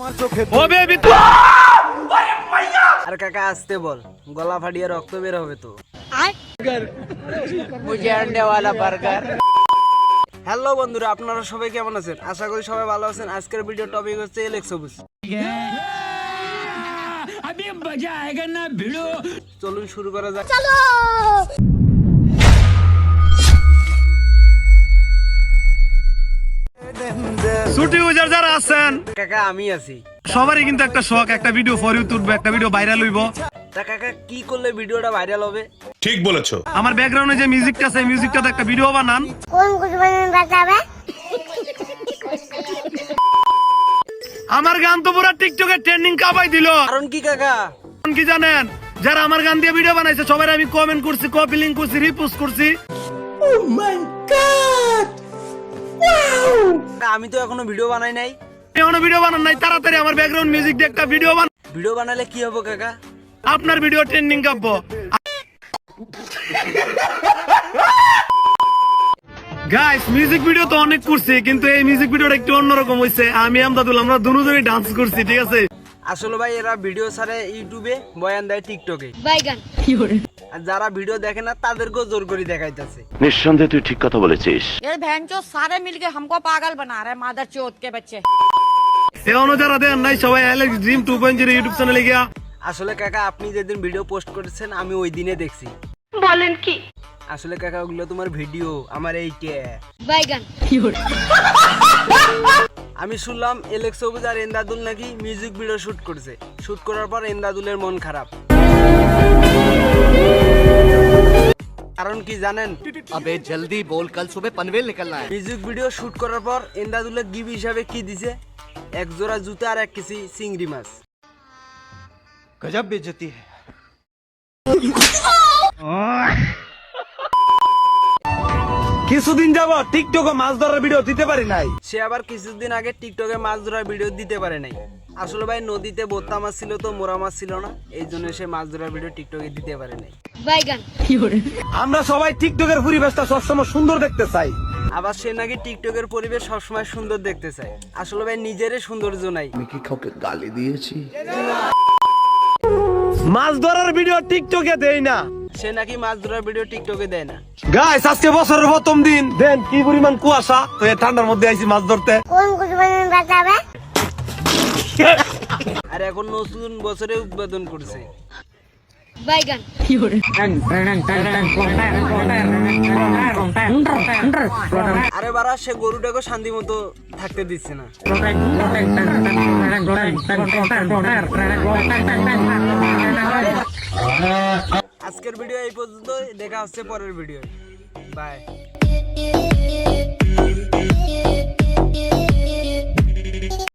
ও baby আর কাকা আসতে বল। গলা ফাটিয়ে রক্ত বের হবে তো। হ্যালো বন্ধুরা আপনারা সবাই কেমন আছেন? আশা করি সবাই ভালো আছেন। আজকের ভিডিও টপিক হচ্ছে এলেক্স সবুজ চলুন শুরু করা যাক। ছুটি ইউজার যারা আছেন কাকা আমি আছি। সবারই কিন্তু একটা শখ একটা ভিডিও ফর ইউ তুলবো একটা ভিডিও ভাইরাল হইব। কাকা কি করলে ভিডিওটা ভাইরাল হবে? ঠিক বলেছ। আমার ব্যাকগ্রাউন্ডে যে মিউজিকটা একটা ভিডিও বানান। কোন আমার গান তো পুরো টিকটকে ট্রেন্ডিং কাপাই দিল। কারণ কি কাকা? কারণ কি জানেন? যারা আমার গান দিয়ে ভিডিও বানাইছে সবাই আমি কমেন্ট করছি কপি লিংক করছি রিপোস্ট করছি। ও মাই গড আমি তো এখনও ভিডিও বানাই নাই। এখনও ভিডিও বানান নাই তাড়াতাড়ি আমার ব্যাকগ্রাউন্ড মিউজিক দিয়ে একটা ভিডিও বান ভিডিও বানালে কি হবে কাকা? আপনার ভিডিও ট্রেন্ডিং কাব্য। গাইস মিউজিক ভিডিও তো অনেক করছি কিন্তু এই মিউজিক ভিডিওটা একটু অন্যরকম হইছে। আমি আমদাদুল আমরা দুজনই ডান্স করছি ঠিক আছে? আসলে ভাই এরা ভিডিও ছাড়ে ইউটিউবে বয়ান দেয় টিকটকে বাইগান কি করে আর যারা ভিডিও দেখে না তাদেরকেও জোর করে দেখাইতেছে নিঃসন্দেহে তুই ঠিক কথা বলেছিস ये बहन चो सारे मिलके हमको पागल बना रहे हैं मादर चौथ के बच्चे এখনো যারা দেন নাই সবাই Alex dream two point zero YouTube চ্যানেলে গিয়া আসলে কাকা আপনি যেদিন ভিডিও পোস্ট করেছেন আমি ওই দিনে দেখছি बोलें की আসলে কাকা ওগুলো তোমার ভিডিও আমার এইটা बैगन আমি শুনলাম এলেক্স সবুজ আর এন্দাদুল নাকি মিউজিক ভিডিও শুট করছে শুট করার পর এন্দাদুলের মন খারাপ কারণ কি জানেন? আবে জলদি বল কাল সুবহ পনভেল নিকলনা হ্যায়। মিউজিক ভিডিও শুট করার পর ইন্দাদুলের গিভ হিসাবে কি দিছে? এক জোড়া জুতা আর এক কেজি সিংড়ি মাছ। গজব বেজতি হ্যায়। কিছুদিন যাব টিকটকে মাছ ধরার ভিডিও দিতে পারি নাই। সে আবার কিছুদিন আগে টিকটকে মাছ ধরার ভিডিও দিতে পারে নাই। আসলে ভাই নদীতে বোত্তা মাছ ছিল তো মোরা মাছ ছিল না। এই জন্য সে মাছ ধরার ভিডিও টিকটকে দিতে পারে নাই। আমরা সবাই টিকটকের পরিবেশটা সবসময় সুন্দর দেখতে চাই। আবার সে নাকি টিকটকের পরিবেশ সবসময় সুন্দর দেখতে চায়। আসলে ভাই নিজেরই সৌন্দর্য নাই। আমি কি কাউকে গালি দিয়েছি? মাছ ধরার ভিডিও টিকটকে দেই না। সে নাকি মাছ ধরার ভিডিও টিকটকে দেয় না। গাইস আজকে বছরের প্রথম দিন। দেন কি পরিমাণ কুয়াশা? তো এই ঠান্ডার মধ্যে আইছি মাছ ধরতে। কোন কুয়াশা? আর এখন নতুন বছরে উৎপাদন করছে। আরে বারা সে গরুটাকে শান্তি মতো থাকতে দিচ্ছে না। আজকের ভিডিও এই পর্যন্ত দেখা হচ্ছে পরের ভিডিও বাই